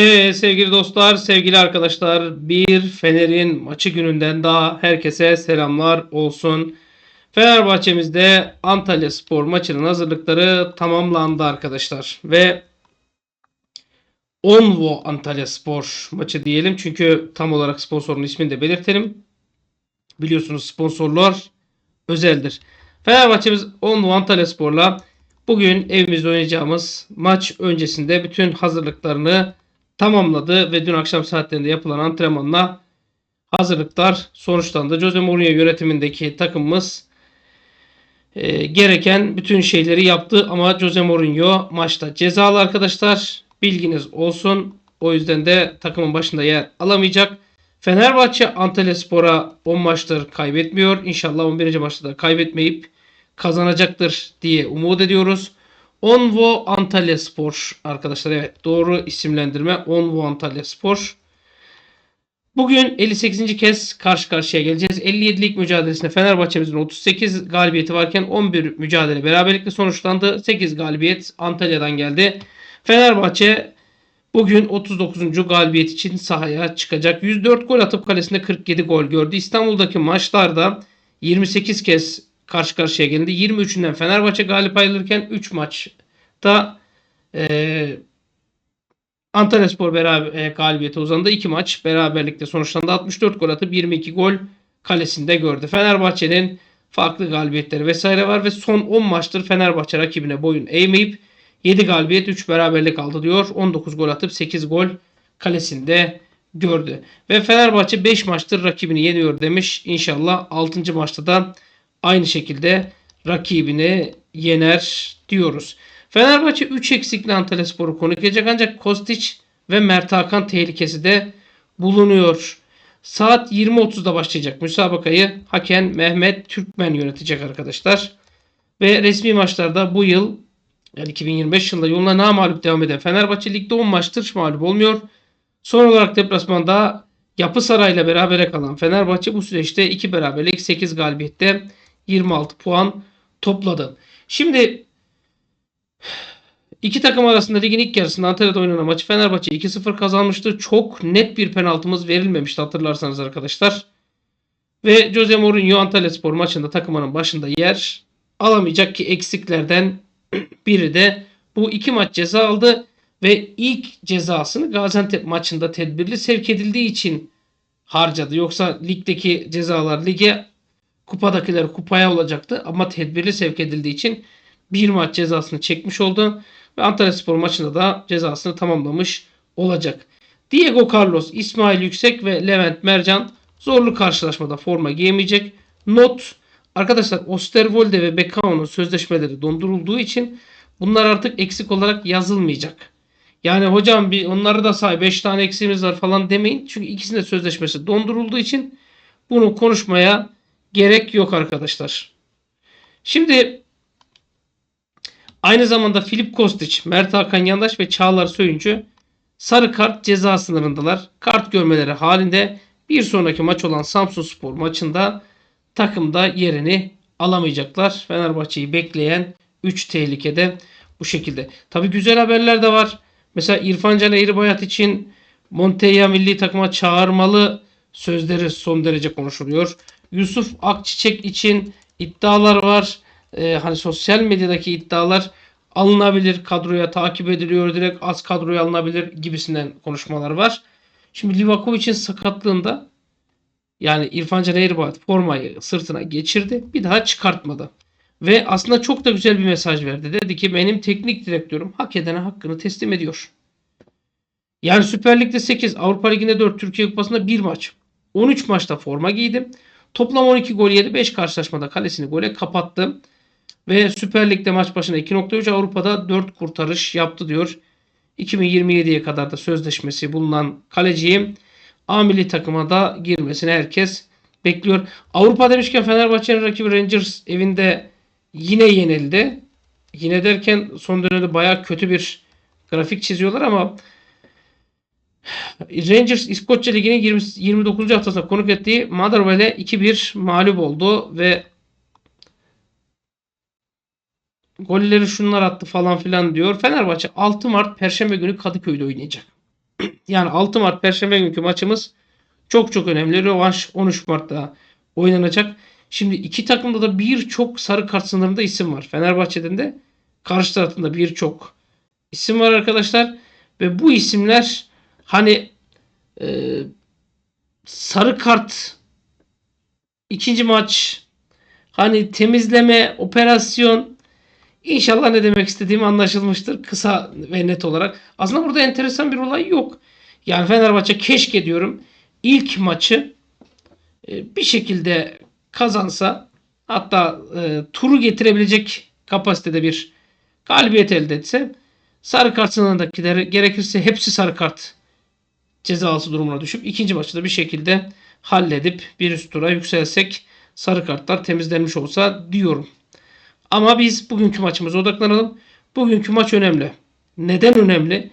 Evet sevgili dostlar, sevgili arkadaşlar, bir Fener'in maçı gününden daha herkese selamlar olsun. Fenerbahçe'mizde Antalya Spor maçının hazırlıkları tamamlandı arkadaşlar. Ve Onvo Antalya Spor maçı diyelim. Çünkü tam olarak sponsorun ismini de belirtelim. Biliyorsunuz sponsorlar özeldir. Fenerbahçe'miz Onvo Antalya Spor'la bugün evimizde oynayacağımız maç öncesinde bütün hazırlıklarını tamamladı ve dün akşam saatlerinde yapılan antrenmanla hazırlıklar sonuçlandı. Jose Mourinho yönetimindeki takımımız e, gereken bütün şeyleri yaptı ama Jose Mourinho maçta cezalı arkadaşlar. Bilginiz olsun. O yüzden de takımın başında yer alamayacak. Fenerbahçe Antalya Spor'a 10 maçtır kaybetmiyor. İnşallah 11. maçta da kaybetmeyip kazanacaktır diye umut ediyoruz. Onvo Antalya Spor arkadaşlar evet doğru isimlendirme Onvo Antalya Spor. Bugün 58. kez karşı karşıya geleceğiz. 57'lik mücadelesinde Fenerbahçe'mizin 38 galibiyeti varken 11 mücadele beraberlikle sonuçlandı. 8 galibiyet Antalya'dan geldi. Fenerbahçe bugün 39. galibiyet için sahaya çıkacak. 104 gol atıp kalesinde 47 gol gördü. İstanbul'daki maçlarda 28 kez karşı karşıya geldi. 23'ünden Fenerbahçe galip ayrılırken 3 maçta e, Antalya Spor beraber, e, galibiyete uzandı. 2 maç beraberlikte sonuçlandı. 64 gol atıp 22 gol kalesinde gördü. Fenerbahçe'nin farklı galibiyetleri vesaire var ve son 10 maçtır Fenerbahçe rakibine boyun eğmeyip 7 galibiyet 3 beraberlik aldı diyor. 19 gol atıp 8 gol kalesinde gördü. Ve Fenerbahçe 5 maçtır rakibini yeniyor demiş. İnşallah 6. maçta da aynı şekilde rakibini yener diyoruz. Fenerbahçe 3 eksikli Antalya Sporu konuk edecek ancak Kostiç ve Mert Hakan tehlikesi de bulunuyor. Saat 20.30'da başlayacak müsabakayı hakem Mehmet Türkmen yönetecek arkadaşlar. Ve resmi maçlarda bu yıl yani 2025 yılında yoluna namalup devam eden Fenerbahçe ligde 10 maçtır mağlup olmuyor. Son olarak deplasmanda Yapı Saray'la berabere kalan Fenerbahçe bu süreçte 2 beraberlik 8 galibiyette 26 puan topladı. Şimdi iki takım arasında ligin ilk yarısında Antalya'da oynanan maçı Fenerbahçe 2-0 kazanmıştı. Çok net bir penaltımız verilmemişti hatırlarsanız arkadaşlar. Ve Jose Mourinho Antalya Spor maçında takımının başında yer alamayacak ki eksiklerden biri de bu iki maç ceza aldı ve ilk cezasını Gaziantep maçında tedbirli sevk edildiği için harcadı. Yoksa ligdeki cezalar lige kupadakiler kupaya olacaktı ama tedbirli sevk edildiği için bir maç cezasını çekmiş oldu ve Antalya Spor maçında da cezasını tamamlamış olacak. Diego Carlos, İsmail Yüksek ve Levent Mercan zorlu karşılaşmada forma giyemeyecek. Not Arkadaşlar Osterwolde ve Bekao'nun sözleşmeleri dondurulduğu için bunlar artık eksik olarak yazılmayacak. Yani hocam bir onları da say 5 tane eksiğimiz var falan demeyin. Çünkü ikisinin de sözleşmesi dondurulduğu için bunu konuşmaya gerek yok arkadaşlar. Şimdi aynı zamanda Filip Kostić, Mert Hakan Yandaş ve Çağlar Söyüncü sarı kart ceza sınırındalar. Kart görmeleri halinde bir sonraki maç olan Samsun Spor maçında takımda yerini alamayacaklar. Fenerbahçe'yi bekleyen 3 tehlikede bu şekilde. Tabi güzel haberler de var. Mesela İrfan Can Eğribayat için Montella milli takıma çağırmalı sözleri son derece konuşuluyor. Yusuf Akçiçek için iddialar var. Ee, hani sosyal medyadaki iddialar alınabilir, kadroya takip ediliyor, direkt az kadroya alınabilir gibisinden konuşmalar var. Şimdi Livakovic'in sakatlığında yani İrfan Can Eğribayat formayı sırtına geçirdi. Bir daha çıkartmadı. Ve aslında çok da güzel bir mesaj verdi. Dedi ki benim teknik direktörüm hak edene hakkını teslim ediyor. Yani Süper Lig'de 8, Avrupa Ligi'nde 4, Türkiye Kupası'nda 1 maç. 13 maçta forma giydim. Toplam 12 gol yedi. 5 karşılaşmada kalesini gole kapattı. Ve Süper Lig'de maç başına 2.3 Avrupa'da 4 kurtarış yaptı diyor. 2027'ye kadar da sözleşmesi bulunan kaleciyi A milli takıma da girmesini herkes bekliyor. Avrupa demişken Fenerbahçe'nin rakibi Rangers evinde yine yenildi. Yine derken son dönemde baya kötü bir grafik çiziyorlar ama Rangers İskoçya Ligi'nin 20, 29. haftasında konuk ettiği Motherwell'e 2-1 mağlup oldu ve golleri şunlar attı falan filan diyor. Fenerbahçe 6 Mart Perşembe günü Kadıköy'de oynayacak. Yani 6 Mart Perşembe günkü maçımız çok çok önemli. Rövanş 13 Mart'ta oynanacak. Şimdi iki takımda da birçok sarı kart sınırında isim var. Fenerbahçe'den de karşı tarafında birçok isim var arkadaşlar. Ve bu isimler hani e, sarı kart ikinci maç hani temizleme operasyon İnşallah ne demek istediğim anlaşılmıştır kısa ve net olarak. Aslında burada enteresan bir olay yok. Yani Fenerbahçe keşke diyorum ilk maçı e, bir şekilde kazansa hatta e, turu getirebilecek kapasitede bir galibiyet elde etse sarı kart sınırındakileri gerekirse hepsi sarı kart cezası durumuna düşüp ikinci maçı da bir şekilde halledip bir üst tura yükselsek sarı kartlar temizlenmiş olsa diyorum. Ama biz bugünkü maçımıza odaklanalım. Bugünkü maç önemli. Neden önemli?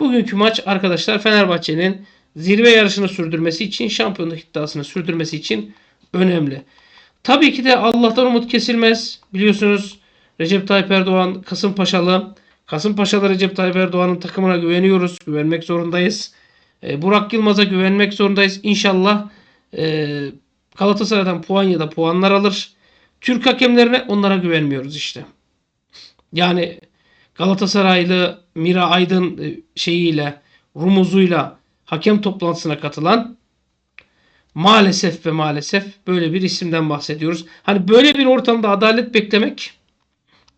Bugünkü maç arkadaşlar Fenerbahçe'nin zirve yarışını sürdürmesi için, şampiyonluk iddiasını sürdürmesi için önemli. Tabii ki de Allah'tan umut kesilmez. Biliyorsunuz Recep Tayyip Erdoğan Kasımpaşalı. Kasımpaşalı Recep Tayyip Erdoğan'ın takımına güveniyoruz. Güvenmek zorundayız. E, Burak Yılmaz'a güvenmek zorundayız. İnşallah e, Galatasaray'dan puan ya da puanlar alır. Türk hakemlerine onlara güvenmiyoruz işte. Yani Galatasaraylı Mira Aydın e, şeyiyle, rumuzuyla hakem toplantısına katılan maalesef ve maalesef böyle bir isimden bahsediyoruz. Hani böyle bir ortamda adalet beklemek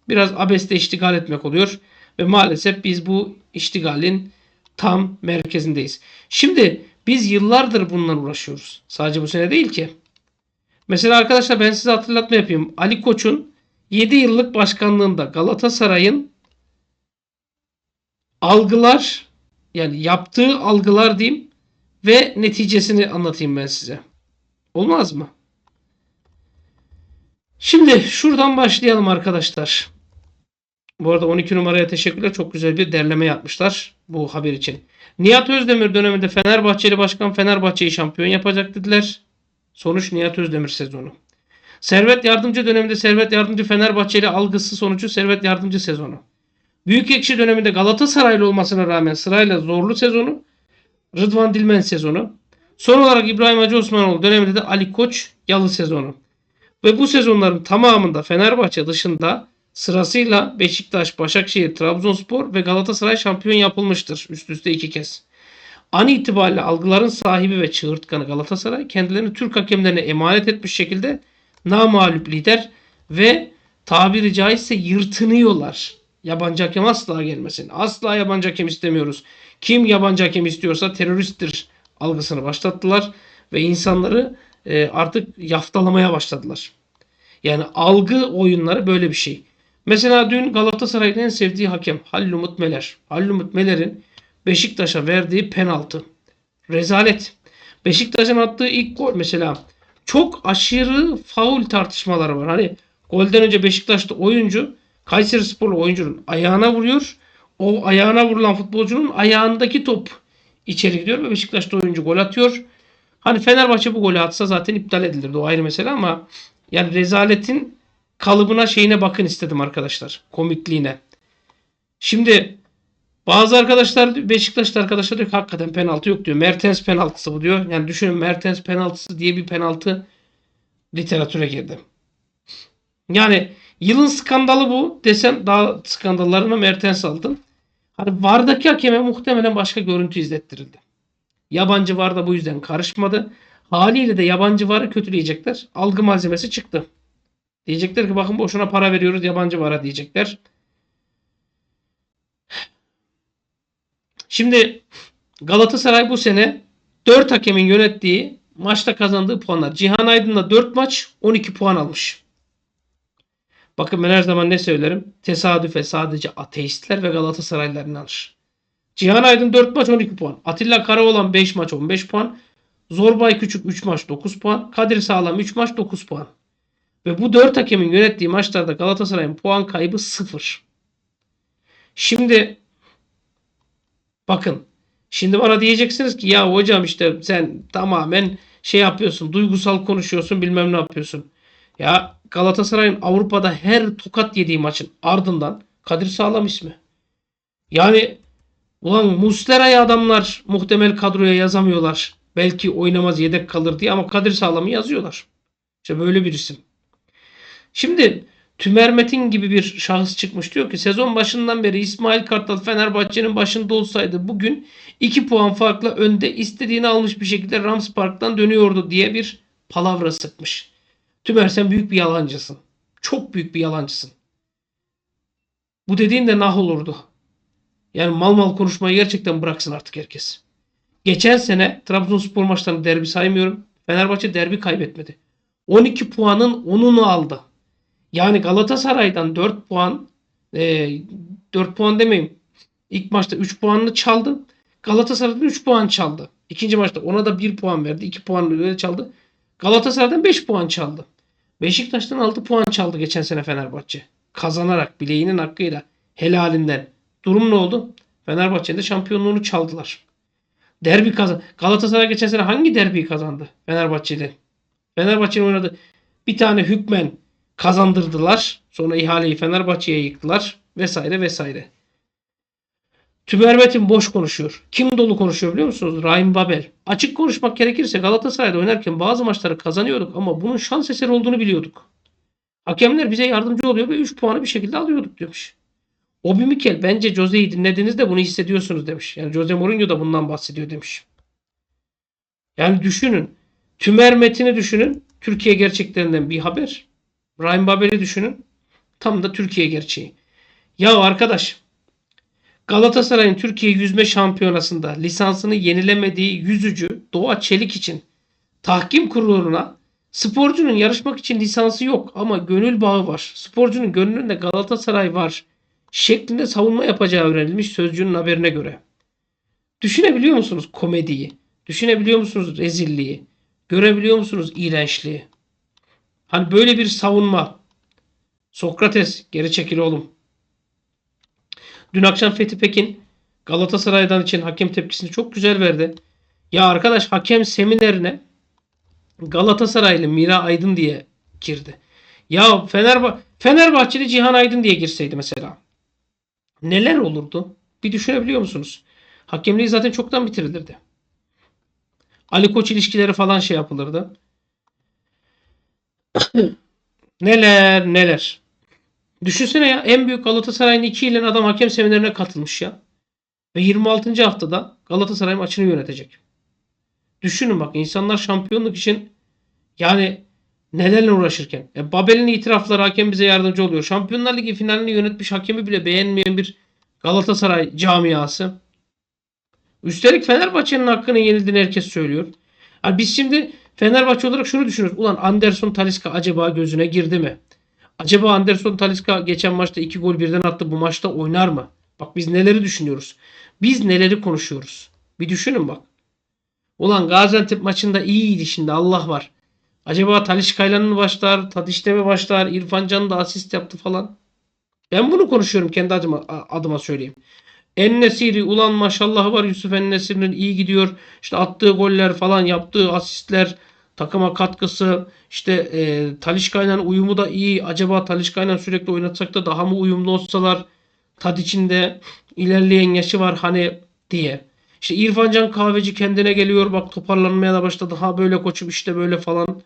biraz abeste iştigal etmek oluyor. Ve maalesef biz bu iştigalin tam merkezindeyiz. Şimdi biz yıllardır bununla uğraşıyoruz. Sadece bu sene değil ki. Mesela arkadaşlar ben size hatırlatma yapayım. Ali Koç'un 7 yıllık başkanlığında Galatasaray'ın algılar yani yaptığı algılar diyeyim ve neticesini anlatayım ben size. Olmaz mı? Şimdi şuradan başlayalım arkadaşlar. Bu arada 12 numaraya teşekkürler. Çok güzel bir derleme yapmışlar bu haber için. Nihat Özdemir döneminde Fenerbahçeli başkan Fenerbahçe'yi şampiyon yapacak dediler. Sonuç Nihat Özdemir sezonu. Servet Yardımcı döneminde Servet Yardımcı Fenerbahçeli algısı sonucu Servet Yardımcı sezonu. Büyük Ekşi döneminde Galatasaraylı olmasına rağmen sırayla zorlu sezonu. Rıdvan Dilmen sezonu. Son olarak İbrahim Hacı Osmanoğlu döneminde de Ali Koç yalı sezonu. Ve bu sezonların tamamında Fenerbahçe dışında sırasıyla Beşiktaş, Başakşehir, Trabzonspor ve Galatasaray şampiyon yapılmıştır üst üste iki kez. An itibariyle algıların sahibi ve çığırtkanı Galatasaray kendilerini Türk hakemlerine emanet etmiş şekilde namağlup lider ve tabiri caizse yırtınıyorlar. Yabancı hakem asla gelmesin. Asla yabancı hakem istemiyoruz. Kim yabancı hakem istiyorsa teröristtir algısını başlattılar ve insanları e, artık yaftalamaya başladılar. Yani algı oyunları böyle bir şey. Mesela dün Galatasaray'ın en sevdiği hakem Halil Umut Meler. Halil Umut Meler'in Beşiktaş'a verdiği penaltı. Rezalet. Beşiktaş'ın attığı ilk gol mesela çok aşırı faul tartışmaları var. Hani golden önce Beşiktaş'ta oyuncu Kayseri Sporlu oyuncunun ayağına vuruyor. O ayağına vurulan futbolcunun ayağındaki top içeri gidiyor ve Beşiktaş'ta oyuncu gol atıyor. Hani Fenerbahçe bu golü atsa zaten iptal edilirdi. O ayrı mesele ama yani rezaletin kalıbına şeyine bakın istedim arkadaşlar. Komikliğine. Şimdi bazı arkadaşlar Beşiktaşlı arkadaşlar diyor ki hakikaten penaltı yok diyor. Mertens penaltısı bu diyor. Yani düşünün Mertens penaltısı diye bir penaltı literatüre girdi. Yani yılın skandalı bu desem daha skandallarına Mertens aldın. Hani Vardaki hakeme muhtemelen başka görüntü izlettirildi. Yabancı var da bu yüzden karışmadı. Haliyle de yabancı varı kötüleyecekler. Algı malzemesi çıktı. Diyecekler ki bakın boşuna para veriyoruz yabancı vara diyecekler. Şimdi Galatasaray bu sene 4 hakemin yönettiği maçta kazandığı puanlar. Cihan Aydın'la 4 maç 12 puan almış. Bakın ben her zaman ne söylerim? Tesadüfe sadece ateistler ve Galatasaraylılar inanır. Cihan Aydın 4 maç 12 puan. Atilla Karaoğlan 5 maç 15 puan. Zorbay Küçük 3 maç 9 puan. Kadir Sağlam 3 maç 9 puan. Ve bu 4 hakemin yönettiği maçlarda Galatasaray'ın puan kaybı 0. Şimdi bakın şimdi bana diyeceksiniz ki ya hocam işte sen tamamen şey yapıyorsun duygusal konuşuyorsun bilmem ne yapıyorsun. Ya Galatasaray'ın Avrupa'da her tokat yediği maçın ardından Kadir Sağlam ismi. Yani Ulan Muslera'yı adamlar muhtemel kadroya yazamıyorlar. Belki oynamaz yedek kalır diye ama Kadir Sağlam'ı yazıyorlar. İşte böyle bir isim. Şimdi Tümer Metin gibi bir şahıs çıkmış diyor ki sezon başından beri İsmail Kartal Fenerbahçe'nin başında olsaydı bugün 2 puan farkla önde istediğini almış bir şekilde Rams Park'tan dönüyordu diye bir palavra sıkmış. Tümer sen büyük bir yalancısın. Çok büyük bir yalancısın. Bu dediğin de nah olurdu. Yani mal mal konuşmayı gerçekten bıraksın artık herkes. Geçen sene Trabzonspor maçlarını derbi saymıyorum. Fenerbahçe derbi kaybetmedi. 12 puanın 10'unu aldı. Yani Galatasaray'dan 4 puan e, 4 puan demeyeyim. İlk maçta 3 puanını çaldı. Galatasaray'dan 3 puan çaldı. İkinci maçta ona da 1 puan verdi. 2 puan öyle çaldı. Galatasaray'dan 5 puan çaldı. Beşiktaş'tan 6 puan çaldı geçen sene Fenerbahçe. Kazanarak bileğinin hakkıyla helalinden. Durum ne oldu? Fenerbahçe'de şampiyonluğunu çaldılar. Derbi kazan. Galatasaray geçen sene hangi derbiyi kazandı Fenerbahçe'de? Fenerbahçe'nin oynadı. Bir tane hükmen kazandırdılar. Sonra ihaleyi Fenerbahçe'ye yıktılar. Vesaire vesaire. Tümer Metin boş konuşuyor. Kim dolu konuşuyor biliyor musunuz? Rahim Babel. Açık konuşmak gerekirse Galatasaray'da oynarken bazı maçları kazanıyorduk ama bunun şans eseri olduğunu biliyorduk. Hakemler bize yardımcı oluyor ve 3 puanı bir şekilde alıyorduk demiş. Obi Mikel bence Jose'yi dinlediğinizde bunu hissediyorsunuz demiş. Yani Jose Mourinho da bundan bahsediyor demiş. Yani düşünün. Tümer Metin'i düşünün. Türkiye gerçeklerinden bir haber. Rahim Babel'i düşünün. Tam da Türkiye gerçeği. Ya arkadaş Galatasaray'ın Türkiye Yüzme Şampiyonası'nda lisansını yenilemediği yüzücü Doğa Çelik için tahkim kuruluna sporcunun yarışmak için lisansı yok ama gönül bağı var. Sporcunun gönlünde Galatasaray var şeklinde savunma yapacağı öğrenilmiş sözcünün haberine göre. Düşünebiliyor musunuz komediyi? Düşünebiliyor musunuz rezilliği? Görebiliyor musunuz iğrençliği? Hani böyle bir savunma. Sokrates geri çekil oğlum. Dün akşam Fethi Pekin Galatasaray'dan için hakem tepkisini çok güzel verdi. Ya arkadaş hakem seminerine Galatasaraylı Mira Aydın diye girdi. Ya Fenerbah Fenerbahçeli Cihan Aydın diye girseydi mesela. Neler olurdu? Bir düşünebiliyor musunuz? Hakemliği zaten çoktan bitirilirdi. Ali Koç ilişkileri falan şey yapılırdı. neler neler. Düşünsene ya en büyük Galatasaray'ın iki ilen adam hakem seminerine katılmış ya. Ve 26. haftada Galatasaray maçını yönetecek. Düşünün bak insanlar şampiyonluk için yani nelerle uğraşırken. E, Babel'in itirafları hakem bize yardımcı oluyor. Şampiyonlar Ligi finalini yönetmiş hakemi bile beğenmeyen bir Galatasaray camiası. Üstelik Fenerbahçe'nin hakkını yenildiğini herkes söylüyor. Yani biz şimdi Fenerbahçe olarak şunu düşünüyoruz. Ulan Anderson Taliska acaba gözüne girdi mi? Acaba Anderson Taliska geçen maçta iki gol birden attı. Bu maçta oynar mı? Bak biz neleri düşünüyoruz. Biz neleri konuşuyoruz. Bir düşünün bak. Ulan Gaziantep maçında iyiydi şimdi Allah var. Acaba Talişka'yla mı başlar? Tadiş'te mi başlar? İrfan Can da asist yaptı falan. Ben bunu konuşuyorum kendi adıma, adıma söyleyeyim. Ennesiri ulan maşallah var Yusuf Ennesiri'nin iyi gidiyor. İşte attığı goller falan yaptığı asistler takıma katkısı işte e, Talişka'yla uyumu da iyi. Acaba Talişka'yla sürekli oynatsak da daha mı uyumlu olsalar Tadiç'in de ilerleyen yaşı var hani diye. İşte İrfan Can Kahveci kendine geliyor bak toparlanmaya da başladı. Ha böyle koçum işte böyle falan.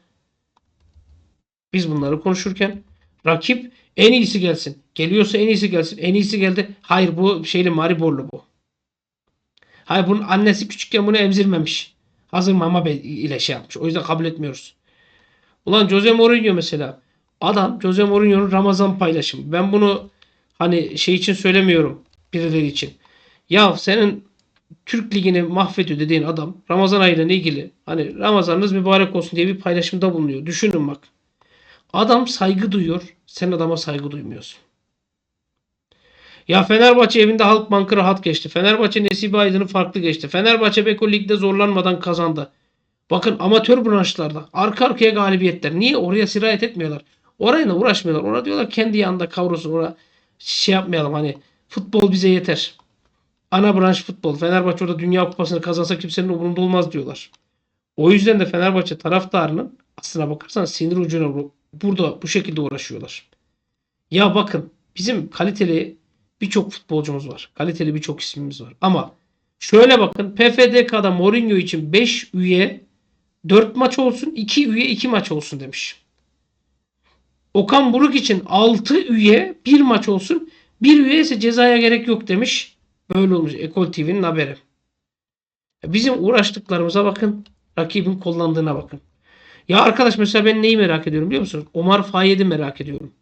Biz bunları konuşurken rakip en iyisi gelsin. Geliyorsa en iyisi gelsin. En iyisi geldi. Hayır bu şeyli Mariborlu bu. Hayır bunun annesi küçükken bunu emzirmemiş. Hazır mama ile şey yapmış. O yüzden kabul etmiyoruz. Ulan Jose Mourinho mesela. Adam Jose Mourinho'nun Ramazan paylaşımı. Ben bunu hani şey için söylemiyorum. Birileri için. Ya senin Türk Ligi'ni mahvediyor dediğin adam Ramazan ayıyla ilgili hani Ramazanınız mübarek olsun diye bir paylaşımda bulunuyor. Düşünün bak. Adam saygı duyuyor. Sen adama saygı duymuyorsun. Ya Fenerbahçe evinde Halk Bankı rahat geçti. Fenerbahçe Nesibe Aydın'ı farklı geçti. Fenerbahçe Beko Lig'de zorlanmadan kazandı. Bakın amatör branşlarda arka arkaya galibiyetler. Niye? Oraya sirayet etmiyorlar. Orayla uğraşmıyorlar. Ona diyorlar kendi yanında kavrulsun. Ona şey yapmayalım hani futbol bize yeter. Ana branş futbol. Fenerbahçe orada Dünya Kupası'nı kazansa kimsenin umurunda olmaz diyorlar. O yüzden de Fenerbahçe taraftarının aslına bakarsan sinir ucuna burada bu şekilde uğraşıyorlar. Ya bakın bizim kaliteli birçok futbolcumuz var. Kaliteli birçok ismimiz var. Ama şöyle bakın PFDK'da Mourinho için 5 üye 4 maç olsun, 2 üye 2 maç olsun demiş. Okan Buruk için 6 üye 1 maç olsun. 1 üye ise cezaya gerek yok demiş. Böyle olmuş. Ekol TV'nin haberi. Bizim uğraştıklarımıza bakın. Rakibin kullandığına bakın. Ya arkadaş mesela ben neyi merak ediyorum biliyor musunuz? Omar Fayyed'i merak ediyorum.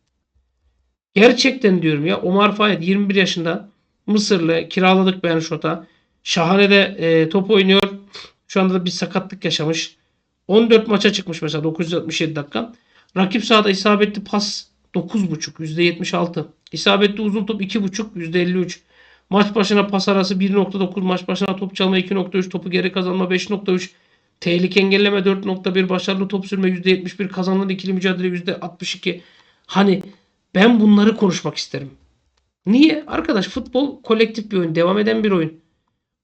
Gerçekten diyorum ya Omar Fayyed 21 yaşında Mısırlı kiraladık Ben Şot'a. Şahane de e, top oynuyor. Şu anda da bir sakatlık yaşamış. 14 maça çıkmış mesela 967 dakika. Rakip sahada isabetli pas 9.5 %76. İsabetli uzun top 2.5 %53. Maç başına pas arası 1.9, maç başına top çalma 2.3, topu geri kazanma 5.3, tehlike engelleme 4.1, başarılı top sürme %71, kazanılan ikili mücadele %62. Hani ben bunları konuşmak isterim. Niye? Arkadaş futbol kolektif bir oyun, devam eden bir oyun.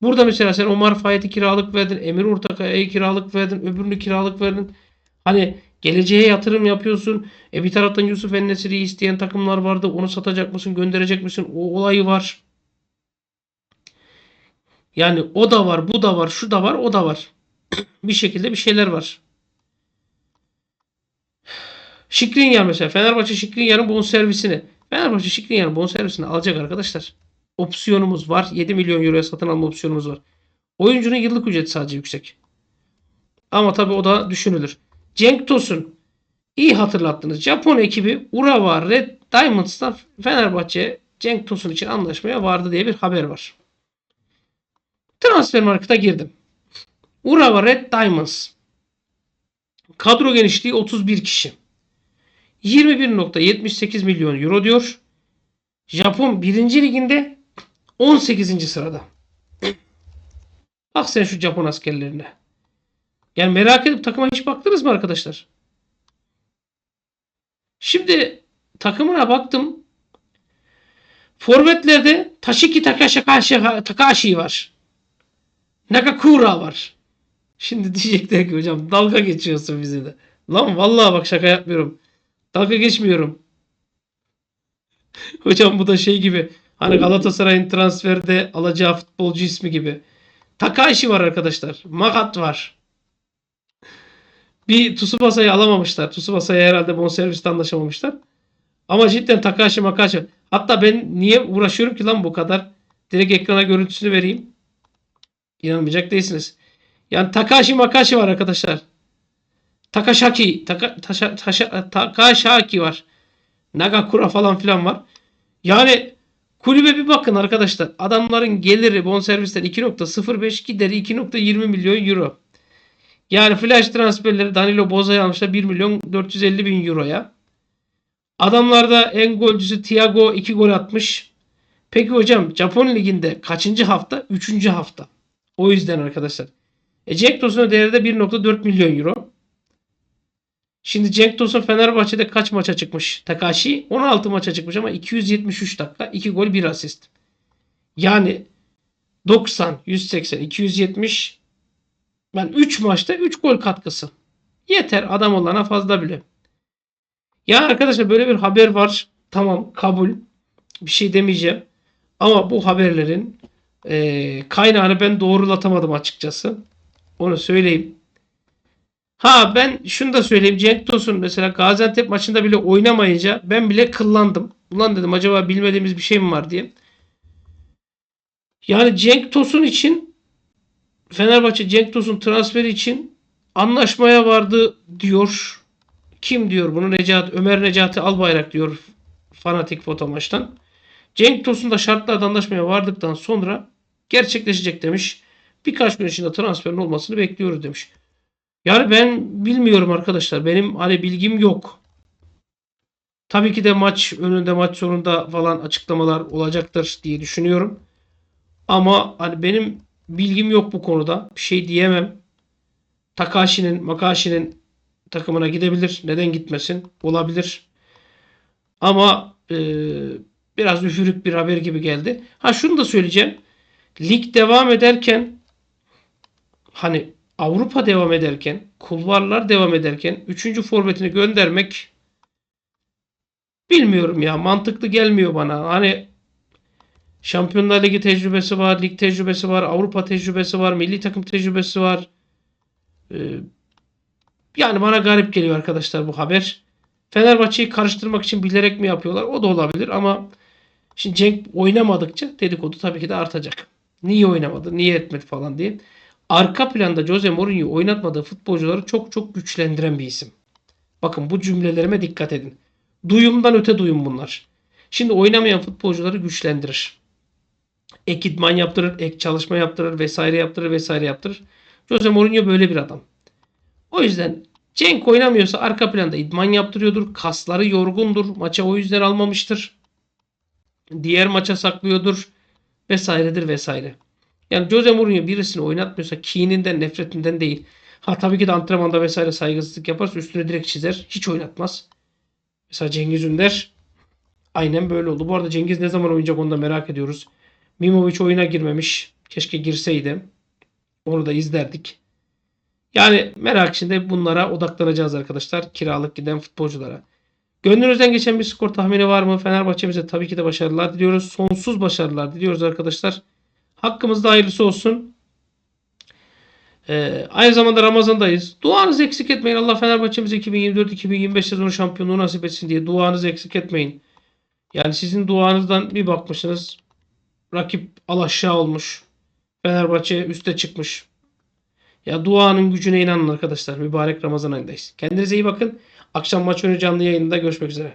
Burada mesela sen Omar Fayyad'ı kiralık verdin, Emir Ortakaya'yı kiralık verdin, öbürünü kiralık verdin. Hani geleceğe yatırım yapıyorsun. E bir taraftan Yusuf Ennesiri'yi isteyen takımlar vardı. Onu satacak mısın, gönderecek misin? O olayı var. Yani o da var, bu da var, şu da var, o da var. Bir şekilde bir şeyler var. Şikrinyar mesela. Fenerbahçe Şikrinyar'ın bonservisini. Fenerbahçe Şikrinyar'ın bonservisini alacak arkadaşlar. Opsiyonumuz var. 7 milyon euroya satın alma opsiyonumuz var. Oyuncunun yıllık ücreti sadece yüksek. Ama tabii o da düşünülür. Cenk Tosun. iyi hatırlattınız. Japon ekibi Urawa Red Diamonds'tan Fenerbahçe Cenk Tosun için anlaşmaya vardı diye bir haber var. Transfer markete girdim. Urawa Red Diamonds. Kadro genişliği 31 kişi. 21.78 milyon euro diyor. Japon 1. liginde 18. sırada. Bak sen şu Japon askerlerine. Yani merak edip takıma hiç baktınız mı arkadaşlar? Şimdi takımına baktım. Forvetlerde Tashiki Takashi, Takashi var. Nakakura var. Şimdi diyecekler ki hocam dalga geçiyorsun bize de. Lan vallahi bak şaka yapmıyorum. Dalga geçmiyorum. Hocam bu da şey gibi. Hani Galatasaray'ın transferde alacağı futbolcu ismi gibi. Takashi var arkadaşlar. Magat var. Bir Tsubasa'yı alamamışlar. Tsubasa'ya herhalde bonserviste anlaşamamışlar. Ama cidden Takashi Makashi. Hatta ben niye uğraşıyorum ki lan bu kadar? Direkt ekrana görüntüsünü vereyim. İnanmayacak değilsiniz. Yani Takashi Makashi var arkadaşlar. Takashaki, Taka, taşa, taşa, Takashaki var. Nagakura falan filan var. Yani kulübe bir bakın arkadaşlar. Adamların geliri bonservisten 2.05 gideri 2.20 milyon euro. Yani flash transferleri Danilo Boza'yı almışlar 1 milyon 450 bin euroya. Adamlarda en golcüsü Thiago 2 gol atmış. Peki hocam Japon liginde kaçıncı hafta? Üçüncü hafta. O yüzden arkadaşlar. E Cenk Tosun'un değeri de 1.4 milyon euro. Şimdi Cenk Tosun Fenerbahçe'de kaç maça çıkmış? Takashi 16 maça çıkmış ama 273 dakika, 2 gol 1 asist. Yani 90, 180, 270 ben 3 maçta 3 gol katkısı. Yeter adam olana fazla bile. Ya arkadaşlar böyle bir haber var. Tamam kabul. Bir şey demeyeceğim. Ama bu haberlerin e, kaynağını ben doğrulatamadım açıkçası. Onu söyleyeyim. Ha ben şunu da söyleyeyim. Cenk Tosun mesela Gaziantep maçında bile oynamayınca ben bile kıllandım. Ulan dedim acaba bilmediğimiz bir şey mi var diye. Yani Cenk Tosun için Fenerbahçe Cenk Tosun transferi için anlaşmaya vardı diyor. Kim diyor bunu? Necat, Ömer Necati Albayrak diyor fanatik foto maçtan. Cenk Tosun da şartlarda anlaşmaya vardıktan sonra gerçekleşecek demiş. Birkaç gün içinde transferin olmasını bekliyoruz demiş. Yani ben bilmiyorum arkadaşlar. Benim hani bilgim yok. Tabii ki de maç önünde maç sonunda falan açıklamalar olacaktır diye düşünüyorum. Ama hani benim bilgim yok bu konuda. Bir şey diyemem. Takashi'nin, Makashi'nin takımına gidebilir. Neden gitmesin? Olabilir. Ama e, biraz üfürük bir haber gibi geldi. Ha şunu da söyleyeceğim. Lig devam ederken hani Avrupa devam ederken, kulvarlar devam ederken 3. forvetini göndermek bilmiyorum ya mantıklı gelmiyor bana. Hani Şampiyonlar Ligi tecrübesi var, lig tecrübesi var, Avrupa tecrübesi var, milli takım tecrübesi var. Ee, yani bana garip geliyor arkadaşlar bu haber. Fenerbahçe'yi karıştırmak için bilerek mi yapıyorlar? O da olabilir ama şimdi Cenk oynamadıkça dedikodu tabii ki de artacak. Niye oynamadı, niye etmedi falan diye. Arka planda Jose Mourinho oynatmadığı futbolcuları çok çok güçlendiren bir isim. Bakın bu cümlelerime dikkat edin. Duyumdan öte duyum bunlar. Şimdi oynamayan futbolcuları güçlendirir. Ek idman yaptırır, ek çalışma yaptırır, vesaire yaptırır, vesaire yaptırır. Jose Mourinho böyle bir adam. O yüzden Cenk oynamıyorsa arka planda idman yaptırıyordur. Kasları yorgundur. Maça o yüzden almamıştır. Diğer maça saklıyordur. Vesairedir vesaire. Yani Jose Mourinho birisini oynatmıyorsa kininden, nefretinden değil. Ha tabii ki de antrenmanda vesaire saygısızlık yaparsa üstüne direkt çizer. Hiç oynatmaz. Mesela Cengiz Ünder aynen böyle oldu. Bu arada Cengiz ne zaman oynayacak onu da merak ediyoruz. Mimovic oyuna girmemiş. Keşke girseydi. Onu da izlerdik. Yani merak içinde bunlara odaklanacağız arkadaşlar. Kiralık giden futbolculara. Gönlünüzden geçen bir skor tahmini var mı? Fenerbahçe'mize tabii ki de başarılar diliyoruz. Sonsuz başarılar diliyoruz arkadaşlar. Hakkımızda hayırlısı olsun. Ee, aynı zamanda Ramazan'dayız. Duanızı eksik etmeyin. Allah Fenerbahçe'mize 2024-2025 sezonu şampiyonluğu nasip etsin diye duanızı eksik etmeyin. Yani sizin duanızdan bir bakmışsınız. Rakip alaşağı olmuş. Fenerbahçe üste çıkmış. Ya duanın gücüne inanın arkadaşlar. Mübarek Ramazan ayındayız. Kendinize iyi bakın. Akşam maç önü canlı yayında görüşmek üzere.